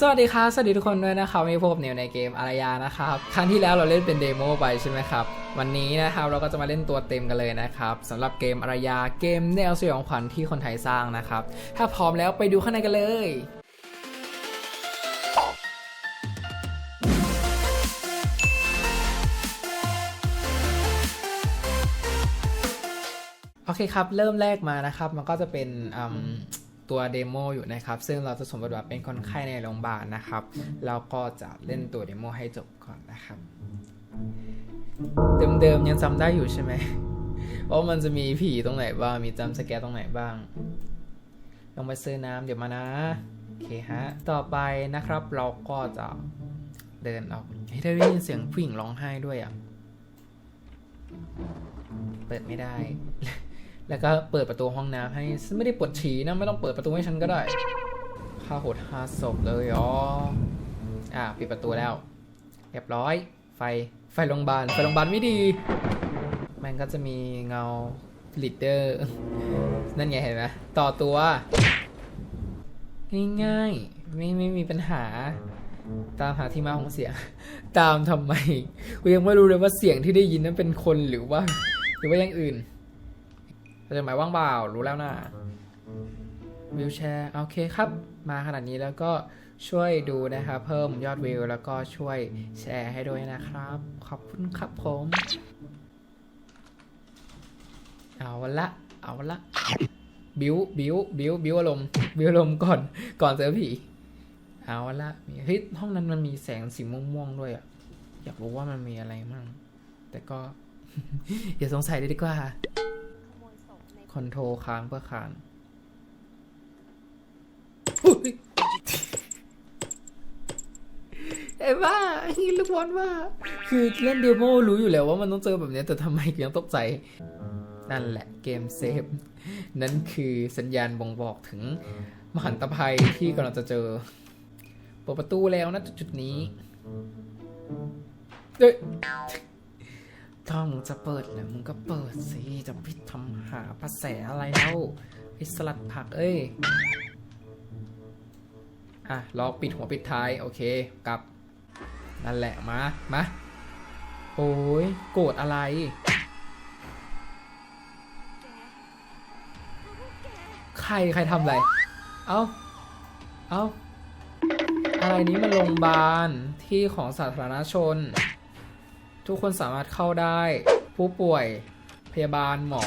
สวัสดีครับ สวัสดีทุกคนด้วยนะครับวันนี้พบกับเนวในเกมอารยานะครับ ครั้งที่แล้วเราเล่นเป็นเดโมไปใช่ไหมครับ วันนี้นะครับเราก็จะมาเล่นตัวเต็มกันเลยนะครับสำหรับเกมอารยาเกมแนวสยองขวัญที่คนไทยสร้างนะครับ ถ้าพร้อมแล้วไปดูข้างในกันเลยโอเคครับ เริ่มแรกมานะครับ มันก็จะเป็นอืม ตัวเดโมอยู่นะครับ ซึ่งเราจะสมมติว่าเป็นคนไข้ในโรงพยาบาลนะครับ เราก็จะเล่นตัวเดโมให้จบก่อนนะครับ เดิมๆยังจำได้อยู่ใช่ไหมว่ามันจะมีผีตรงไหนบ้าง มีจำสแกร์ตรงไหนบ้างลองไปซื้อน้ำเดี๋ยวมานะ โอเคฮะ ต่อไปนะครับเราก็จะเดินออกเฮ้ยได้ยินเสียงผู้หญิงร้องไห้ด้วยอะ เปิดไม่ได้ แล้วก็เปิดประตูห้องน้ำให้ฉันไม่ได้ปวดฉี่นะไม่ต้องเปิดประตูให้ฉันก็ได้ฆ่าโหดห้าศพเลยอ๋ออ่าปิดประตูแล้วเรียบร้อย ไฟไฟโรงพยาบาลไฟโรงพยาบาลไม่ดี มันก็จะมีเงาลีดเดอร์นั่นไงเห็นไหมต่อตัว ง่ายๆไม่ไม่มีปัญหา ตามหาที่มาของเสียง ตามทำไมกูยังไม่รู้เลยว่าเสียงที่ได้ยินนั้นเป็นคนหรือว่า หรือว่าอย่างอื่น จะหมายว่างเปล่ารู้แล้วนะวิวแชร์โอเคครับ มาขนาดนี้แล้วก็ช่วยดูนะครับ เพิ่มยอดวิวแล้วก็ช่วยแชร์ให้ด้วยนะครับ ขอบคุณครับผม เอาละเอาละบิวบิวบิวบิวอารมณ์บิวอารมณ์ก่อนก่อนเจอผีเอาละเฮ้ยห้องนั้นมันมีแสงสีม่วงๆด้วยอะอยากรู้ว่ามันมีอะไรมั่งแต่ก็อย่าสงสัยเลยดีกว่า คอนโทรลค้างเพื่อค้างอุ๊ยไอ้บ้านี่ลูกบอลว่า คือเล่นเดโมรู้อยู่แล้วว่ามันต้องเจอแบบเนี้ยแต่ทำไมยังตกใจ นั่นแหละเกมเซฟ นั่นคือสัญญาณบ่งบอกถึง มหันตภัยที่กำลังจะเจอ เปิดประตูแล้วนะจุดๆนี้เอ้ย ถ้ามึงจะเปิดแล้วมึงก็เปิดสิ จะพิดทำหาประแสอะไรเล่าไอสลัดผักเอ้ย อะล็อกปิดหัวปิดท้าย โอเคกลับ นั่นแหละมา มา โอ้ยโกรธอะไร ใครใครทำอะไร เอ้า เอ้า อะไรนี้มันโรงพยาบาลที่ของสาธารณชน ทุกคนสามารถเข้าได้ ผู้ป่วย พยาบาลหมอ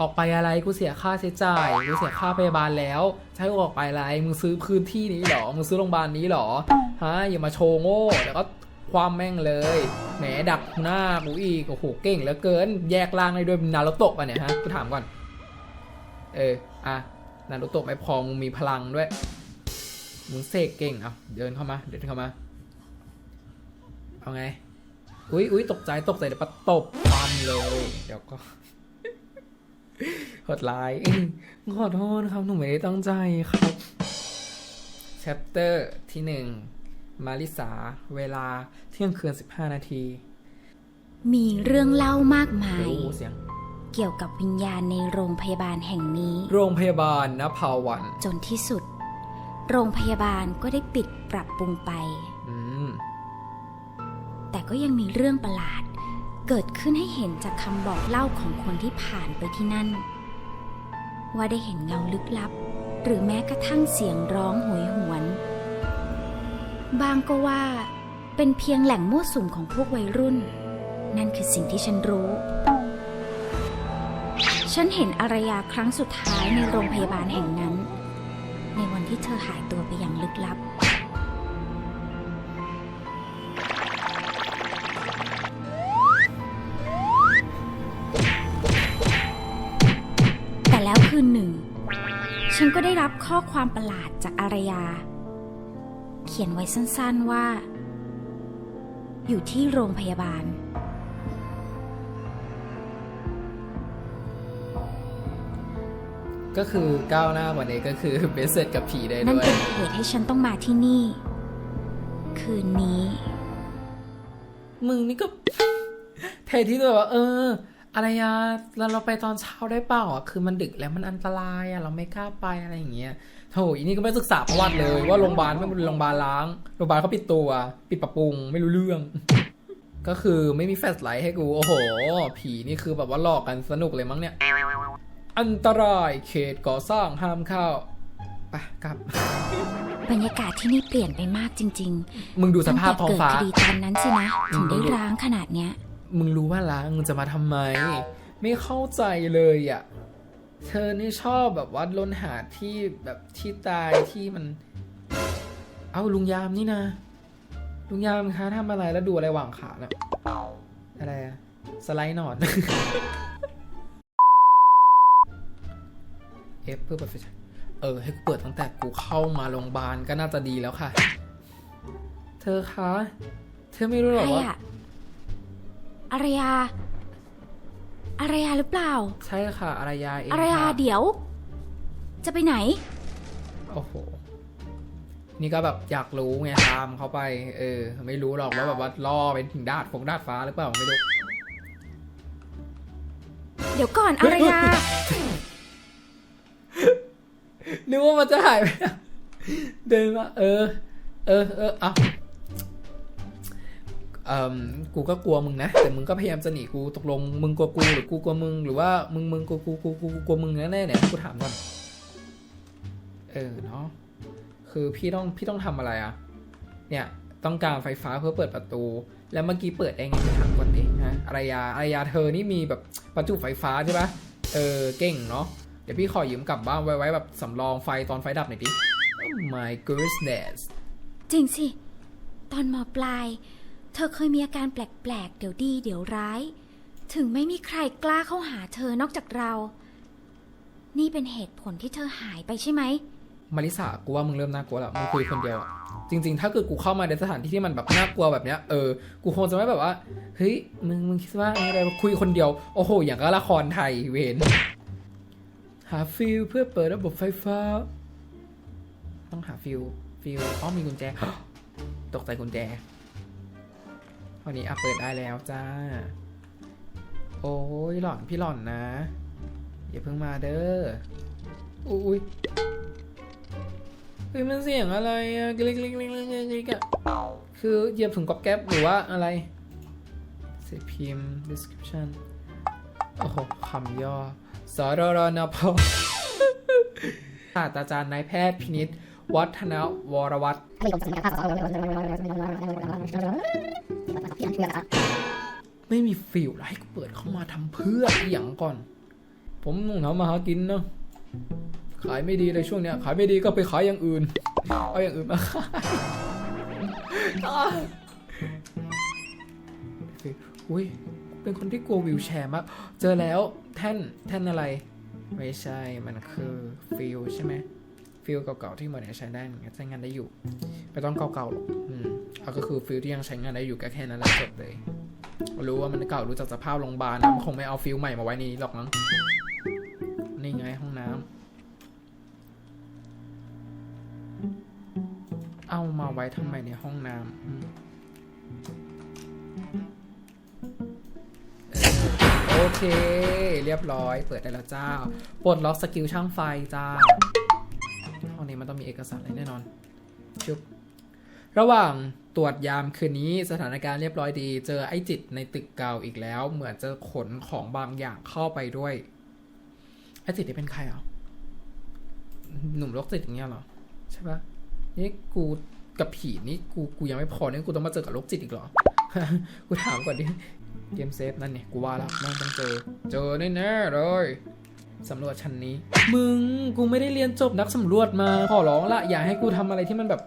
ออกไปอะไรกูเสียค่าใช้จ่ายกูเสียค่าพยาบาลแล้วจะให้กูออกไปอะไรมึงซื้อพื้นที่นี้หรอมึงซื้อโรงพยาบาลนี้หรอฮะอย่ามาโชว์โง่แล้วก็ความแม่งเลยแหมดักหน้ากูอีกโอ้โหเก่งเหลือเกิน แยกล่างได้ด้วยนารุโตะป่ะเนี่ยฮะกูถามก่อน เอออะนารุโตะไม่พอมึงมีพลังด้วยมึงเสกเก่งเอาเดินเข้ามา เดินเข้ามา เอาไง อุ้ยอุ้ยตกใจตกใจเดี๋ยวปะตบความเลย เดี๋ยวก็หดลายขอโทษครับหนูไม่ได้ตั้งใจครับ chapter ที่หนึ่งมาริสา เวลาเที่ยงคืน 15 นาทีมีเรื่องเล่ามากมายโอ้เสียง เกี่ยวกับวิญญาณในโรงพยาบาลแห่งนี้ โรงพยาบาลนภาวัน จนที่สุด โรงพยาบาลก็ได้ปิดปรับปรุงไปอืม แต่ก็ยังมีเรื่องประหลาด เกิดขึ้นให้เห็นจากคำบอกเล่าของคนที่ผ่านไปที่นั่น ว่าได้เห็นเงาลึกลับ หรือแม้กระทั่งเสียงร้องโหยหวน บางก็ว่า เป็นเพียงแหล่งมั่วสุมของพวกวัยรุ่น นั่นคือสิ่งที่ฉันรู้ ฉันเห็นอารยาครั้งสุดท้ายในโรงพยาบาลแห่งนั้น ในวันที่เธอหาย คืนหนึ่ง ฉันก็ได้รับข้อความประหลาดจากอารยา เขียนไว้สั้นๆว่า อยู่ที่โรงพยาบาล ก็คือก้าวหน้ากว่านี้ก็คือเบสเสร็จกับผีได้นั่นด้วย เป็นเหตุให้ฉันต้องมาที่นี่ คืนนี้ มึงนี่ก็ แทนที่จะแบบว่าเออ อะไรอะแล้วเราไปตอนเช้าได้เปล่าอะคือมันดึกแล้วมันอันตรายอะเราไม่กล้าไปอะไรอย่างเงี้ยโถอีนี่ก็ไม่ศึกษาประวัติเลยว่าโรงพยาบาลไม่เป็นโรงพยาบาลล้างโรงพยาบาลเขาปิดตัว ปิดปรับปรุงไม่รู้เรื่อง ก็คือไม่มีแฟลชไลท์ให้กูโอ้โห ผีนี่คือแบบว่าหลอกกันสนุกเลยมั้งเนี่ย อันตรายเขตก่อสร้างห้ามเข้าไปกลับ บรรยากาศที่นี่เปลี่ยนไปมากจริงมึงดูๆสตั้งภาพแต่ท้องเกิดฟ้าคดีตอนนั้นสินะ ถึงได้ร้างขนาดเนี้ย มึงรู้ว่าล้างมึงจะมาทำไม ไม่เข้าใจเลยอะ เธอนี่ชอบแบบว่าล้นหาที่แบบที่ตายที่มัน เอาลุงยามนี่นะ ลุงยามคะทำอะไรแล้วดูอะไรหว่างขาน่ะอะไรอะสไลด์หนอน เอฟเพื่อเปิดไฟฉายเออ ให้กูเปิดตั้งแต่กูเข้ามาโรงพยาบาลก็น่าจะดีแล้วค่ะ เธอคะ เธอไม่รู้หรอใครว่าอะ อารยา อารยาหรือเปล่า ใช่ค่ะอารยาเองอารยาค่ะเดี๋ยว จะไปไหน โอ้โห นี่ก็แบบอยากรู้ไงตามเขาไป เออ ไม่รู้หรอกว่าแบบว่าล่อเป็นถึงดาดของดาดฟ้าหรือเปล่าไม่รู้ เดี๋ยวก่อนอารยา นึกว่ามันจะหายไปแล้วเดินมาเออ เออเออเอา เอ่มกูก็กลัวมึงนะ แต่มึงก็พยายามจะหนีกูตกลงมึงกลัวกูหรือกูกลัวมึงหรือว่ามึงมึงกลัวกูกูกูกลัวมึงแน่ๆเนี่ยกูถามก่อนเออเนาะคือพี่ต้องพี่ต้องทำอะไรอะ เนี่ยต้องการไฟฟ้าเพื่อเปิดประตู แล้วเมื่อกี้เปิดได้ไงถามก่อนดิฮะอารยาอารยาเธอนี่มีแบบประจุไฟฟ้าใช่ปะเออเก่งเนาะเดี๋ยวพี่ขอยืมกลับบ้านไว้ไว้แบบสำรองไฟตอนไฟดับหน่อยดิ Oh my goodness จริงสิ ตอนมอปลาย เธอเคยมีอาการแปลกๆ เดี๋ยวดีเดี๋ยวร้าย ถึงไม่มีใครกล้าเข้าหาเธอนอกจากเรา นี่เป็นเหตุผลที่เธอหายไปใช่ไหม มาริสากูว่ามึงเริ่มน่ากลัวแล้วมึงคุยคนเดียวอะจริง ๆ ถ้าเกิดกูเข้ามาในสถานที่ที่มันแบบน่ากลัวแบบเนี้ยเออกูคงจะไม่แบบว่าเฮ้ยมึงมึงคิดว่าอะไรคุยคนเดียวโอ้โห อย่างก็ละครไทยเวนหาฟิลเพื่อเปิดระบบไฟฟ้า ต้องหาฟิลฟิลอ๋อมีกุญแจ ตกใจกุญแจ วันนี้อะเปิดได้แล้วจ้า โอ้ยหล่อนพี่หล่อนนะ อย่าเพิ่งมาเด้อ อุ้ยเฮ้ยมันเสียงอะไรอะกลิกกลิกกลิกกลิกกลิกกอะคือเหยียบถุงก๊อบแก๊บหรือว่าอะไรเสพิมพ์ description โอ้โหคำย่อสรรนพศาสตราจารย์นายแพทย์พินิษ วัฒนวรวัตรไม่มีฟิลแล้วให้กูเปิดเข้ามาทำเพื่ออย่างก่อน ผมนุ่งทำมาหากินเนาะขายไม่ดีเลยช่วงเนี้ย ขายไม่ดีก็ไปขายอย่างอื่น เอาอย่างอื่นมาขายอุ้ยเป็นคนที่กลัววิวแชร์มาก เจอแล้วแท่นแท่นอะไร ไม่ใช่ มันคือฟิลใช่ไหม ฟิลเก่าๆที่เหมือนใช้ได้เหมือนกันใช้งานได้อยู่ ไม่ต้องเก่าๆหรอกอืมเอาก็คือฟิลที่ยังใช้งานได้อยู่ก็แค่นั้นแหละจบเลย รู้ว่ามันเก่ารู้จักสภาพโรงพยาบาลนะมันคงไม่เอาฟิลใหม่มาไว้ในนี้หรอกมั้งนี่ไงห้องน้ำเอามาไว้ทำไมในห้องน้ำโอเค เรียบร้อย เปิดได้แล้วจ้า ปลดล็อกสกิลช่างไฟจ้า นี้มันต้องมีเอกสารอะไรแน่นอนชุบระหว่างตรวจยามคืนนี้สถานการณ์เรียบร้อยดี เจอไอ้จิตในตึกเก่าอีกแล้ว เหมือนจะขนของบางอย่างเข้าไปด้วย ไอ้จิตนี่เป็นใครอะหนุ่มโรคจิตอย่างเงี้ยเหรอ ใช่ปะนี่กูกับผีนี่กูกูยังไม่พอเนี่ยกูต้องมาเจอกับโรคจิตอีกเหรอ กูถามก่อนดิเกมเซฟนั่นเนี่ยกูว่าแล้วแม่งต้องเจอ เจอแน่ๆเลย สำรวจชั้นนี้ มึงกูไม่ได้เรียนจบนักสำรวจมา ขอร้องละอย่าให้กูทำอะไรที่มันแบบ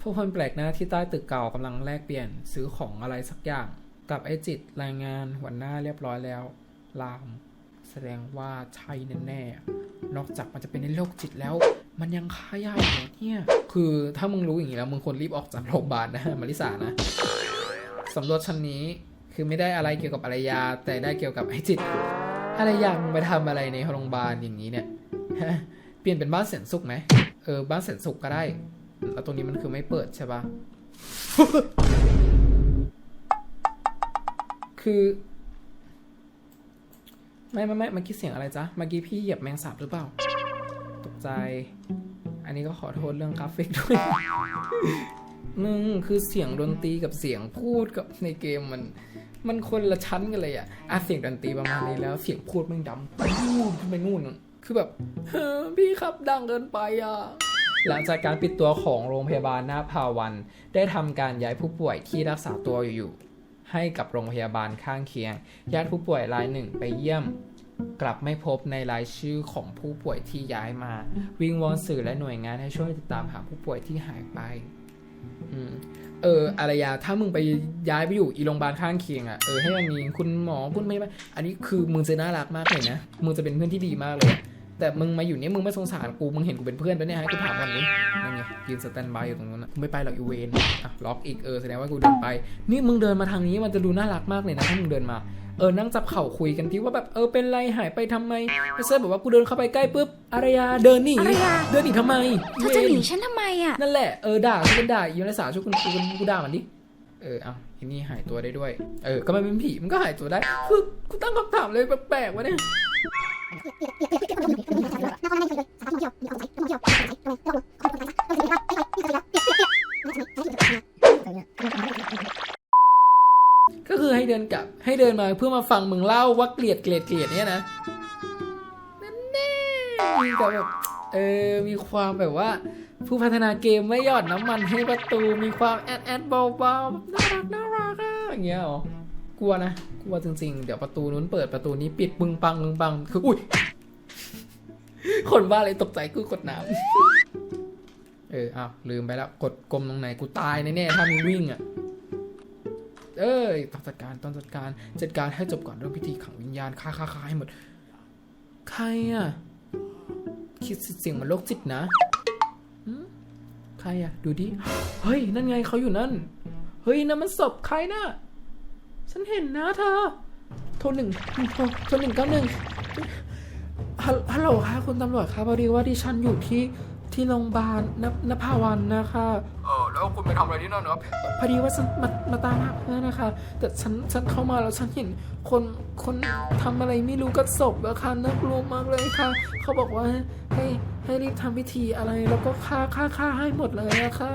พวกคนแปลกหน้าที่ใต้ตึกเก่ากำลังแลกเปลี่ยนซื้อของอะไรสักอย่าง กับไอ้จิตรายงานหัวหน้าเรียบร้อยแล้ว ลาม แสดงว่าใช่แน่ๆนอกจากมันจะเป็นในโรคจิตแล้ว มันยังค้ายาอีกเหรอเนี่ยคือถ้ามึงรู้อย่างนี้แล้วมึงควรรีบออกจากโรงพยาบาลนะมาริสานะสำรวจชั้นนี้ คือไม่ได้อะไรเกี่ยวกับอารยา แต่ได้เกี่ยวกับไอ้จิตอารยางไปทำอะไรในโรงพยาบาลอย่างนี้เนี่ยเปลี่ยนเป็นบ้านแสนสุขไหมเออบ้านแสนสุขก็ได้แล้วตรงนี้มันคือไม่เปิดใช่ปะคือ ไม่ไม่ไม่เมื่อกี้เสียงอะไรจ๊ะเมื่อกี้พี่เหยียบแมงสาบหรือเปล่า ตกใจ อันนี้ก็ขอโทษเรื่องกราฟิกด้วยมึงคือเสียงดนตรีกับเสียงพูดกับในเกมมัน มันคนละชั้นกันเลยอะอะเสียงดนตรีประมาณนี้แล้ว เสียงพูดแม่งดำปูดขึ้นไปนู่นคือแบบเฮ้อพี่ครับดังเกินไปอะหลังจากการปิดตัวของโรงพยาบาลหน้าพาวัน ได้ทำการย้ายผู้ป่วยที่รักษาตัวอยู่ ให้กับโรงพยาบาลข้างเคียง ญาติผู้ป่วยรายหนึ่งไปเยี่ยม กลับไม่พบในรายชื่อของผู้ป่วยที่ย้ายมา วิงวอนสื่อและหน่วยงานให้ช่วยติดตามหาผู้ป่วยที่หายไป เอออารยาถ้ามึงไปย้ายไปอยู่อีโรงพยาบาลข้างเคียงอะ่ะเออให้มันมีคุณหมอคุณไม่ไม่อันนี้คือมึงจะน่ารักมากเลยนะมึงจะเป็นเพื่อนที่ดีมากเลย แต่มึงมาอยู่เนี่ยมึงไม่สงสารกูมึงเห็นกูเป็นเพื่อนปะเนี่ยให้กูถามก่อนดินั่นไงยืนสแตนบายอยู่ตรงนั้นนะไม่ไปหรอกอีเวนอะล็อกอีกเออแสดงว่ากูเดินไป นี่มึงเดินมาทางนี้มันจะดูน่ารักมากเลยนะถ้ามึงเดินมา เออนั่งจับเข่าคุยกันที่ว่าแบบเออเป็นไรหายไปทำไมไม่ใช่แบบว่ากูเดินเข้าไปใกล้ปุ๊บอารยาเดินหนีอารยาเดินหนีทำไมเธอจะหนีฉันทำไมอะนั่นแหละเออด่าช่วยกันด่าอีนักศึกษาช่วยคุณครูกันกูด่ามันดิเออเอาทีนี่หายตัวได้ด้วย เออ ก็มันเป็นผีมันก็หายตัวได้คือกูตั้งคำถามเลยแปลกๆวะเนี่ยก็คือให้ เดินกลับ ให้เดินมาเพื่อมาฟังมึงเล่าว่าเกลียดเกลียดเกลียดเนี่ยนะนั่นแน่มีแบบเออมีความแบบว่า ผู้พัฒนาเกมไม่หยอดน้ำมันให้ประตูมีความแอดแอดเบาๆน่ารักน่ารักอะอย่างเงี้ยเหรอกลัวนะกลัวจริงๆ เดี๋ยวประตูนู้นเปิดประตูนี้ปิดปึงปังปึงปังคืออุ้ยคนบ้าเลยตกใจกูกดน้ำเอออ้าวลืมไปแล้วกดกลมตรงไหนกูตายแน่ๆถ้ามีวิ่งอะ เอ้ยตองจัดการตองจัดการจัดการให้จบก่อนเรื่องพิธีขังวิญญาณฆ่าฆ่าฆ่าให้หมด ใครอะ คิดเสียงมันโรคจิตนะใครอะ ดูดิ เฮ้ย นั่นไงเขาอยู่นั่น เฮ้ยนั่นมันศพใครน่ะฉันเห็นนะเธอ โทรหนึ่งโทรโทรหนึ่งเก้าหนึ่งฮัลโหลค่ะคุณตำรวจครับพอดีว่าดิฉันอยู่ที่ที่โรงพยาบาลนภาวันนะคะ แล้วคุณไปทำอะไรที่นั่นเนาะพอดีว่าฉันมามาตามหาเพื่อนนะคะ แต่ฉันฉันเข้ามาแล้วฉันเห็นคนคนทำอะไรไม่รู้กับศพแล้วค่ะน่ากลัวมากเลยค่ะ เขาบอกว่าให้ให้รีบทำพิธีอะไรแล้วก็ฆ่าฆ่าฆ่าให้หมดเลยอะค่ะ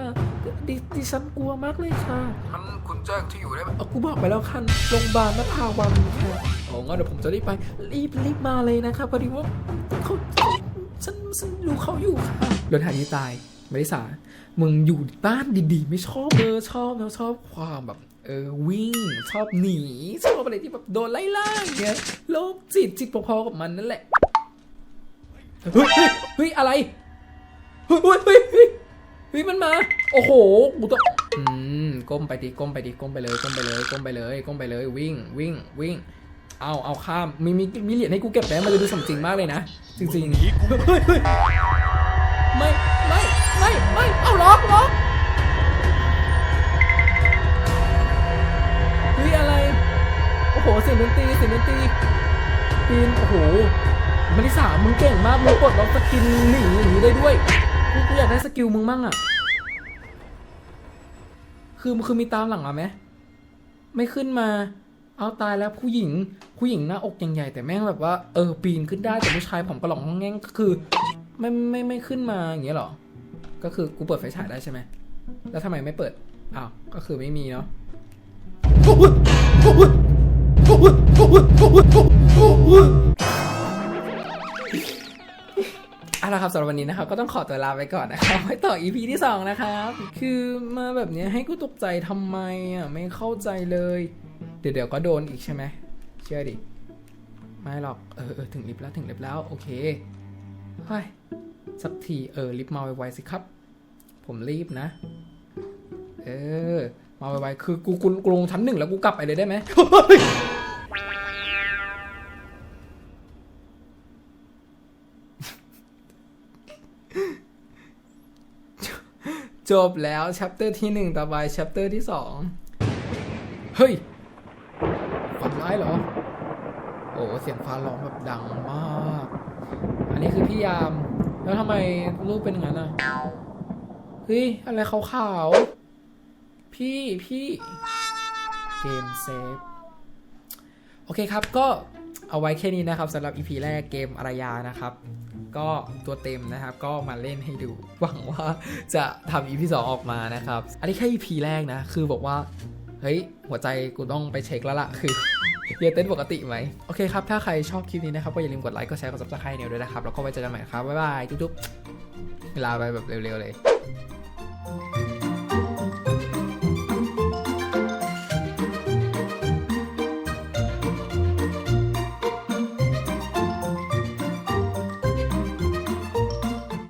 ดิดิฉันกลัวมากเลยค่ะงั้นคุณแจ้งที่อยู่ได้ไหมเอากูบอกไปแล้วคันโรงพยาบาลนภาวันค่ะโอ้งั้นเดี๋ยวผมจะรีบไป รีบรีบมาเลยนะคะพอดีว่าเขาฉันฉันรู้เขาอยู่ค่ะรถหายนี้ตายไม่ได้สามึงอยู่บ้านดีๆ ไม่ชอบเออชอบแล้วชอบความแบบเออวิ่งชอบหนี ชอบอะไรที่แบบโดนไล่ล่าอย่างเงี้ยโรคจิตจิตพอๆกับมันนั่นแหละเฮ้ยเฮ้ยเฮ้ยอะไรเฮ้ยเฮ้ยเฮ้ยเฮ้ยเฮ้ยมันมา โอ้โหกูต้องอืมก้มไปดิก้มไปดิก้มไปเลยก้มไปเลยก้มไปเลยก้มไปเลยวิ่งวิ่งวิ่งเอาเอาข้ามมีมีมีเหรียญให้กูเก็บแต้มมันเลยดูสมจริงมากเลยนะจริงๆเฮ้ยเฮ้ยไม่ ไม่ไม่เอาล็อกล็อกเฮ้ยอะไร โอ้โหเสียงดนตรีเสียงดนตรีปีนโอ้โหมาริสามึงเก่งมากมึงกดล็อกสกินหนีหนีได้ด้วยกูกูอยากได้สกิลมึงมั่งอะคือคือมีตามหลังมาไหมไม่ขึ้นมา เอาตายแล้วผู้หญิง ผู้หญิงหน้าอกใหญ่แต่แม่งแบบว่าเออปีนขึ้นได้แต่ผู้ชายผมกระหล่องงองแง่งก็คือ ไม่ไม่ไม่ขึ้นมาอย่างเงี้ยหรอ ก็คือกูเปิดไฟฉายได้ใช่ไหม แล้วทำไมไม่เปิด อ้าว ก็คือไม่มีเนาะเอาละครับสำหรับวันนี้นะครับก็ต้องขอตัวลาไปก่อนนะครับไว้ต่อ EP ที่ 2 นะครับ คือมาแบบนี้ให้กูตกใจทำไมอะ ไม่เข้าใจเลย เดี๋ยวเดี๋ยวก็โดนอีกใช่ไหมเชื่อดิ ไม่หรอก เออถึงลิฟต์แล้วถึงลิฟต์แล้ว โอเคเฮ้ยสักที เออรีบมาไวๆสิครับ ผมรีบนะ เออ มาไวๆคือกูกูกูลงชั้นหนึ่งแล้วกูกลับไปเลยได้ไหมจบแล้วชัปเตอร์ที่หนึ่งต่อไปชัปเตอร์ที่สองเฮ้ยฝันร้ายเหรอ โอ้เสียงฟ้าร้องแบบดังมาก อันนี้คือพี่ยาม แล้วทำไมรูปเป็นอย่างนั้นอะ เฮ้ย อะไรขาวๆ พี่พี่เกมเซฟ โอเคครับก็เอาไว้แค่นี้นะครับสำหรับ EP แรกเกมอารยานะครับ ก็ตัวเต็มนะครับ ก็มาเล่นให้ดู หวังว่าจะทำ EP 2 ออกมานะครับ อันนี้แค่ EP แรกนะ คือบอกว่า เฮ้ย หัวใจกูต้องไปเช็คแล้วล่ะ คือเรียเต้นปกติไหม โอเคครับ ถ้าใครชอบคลิปนี้นะครับ ก็อย่าลืมกดไลค์ กดแชร์ กด subscribe เนี่ยด้วยนะครับ แล้วก็ไว้เจอกันใหม่ครับ บ๊ายบาย จุ๊บๆลาไปแบบเร็วๆเลย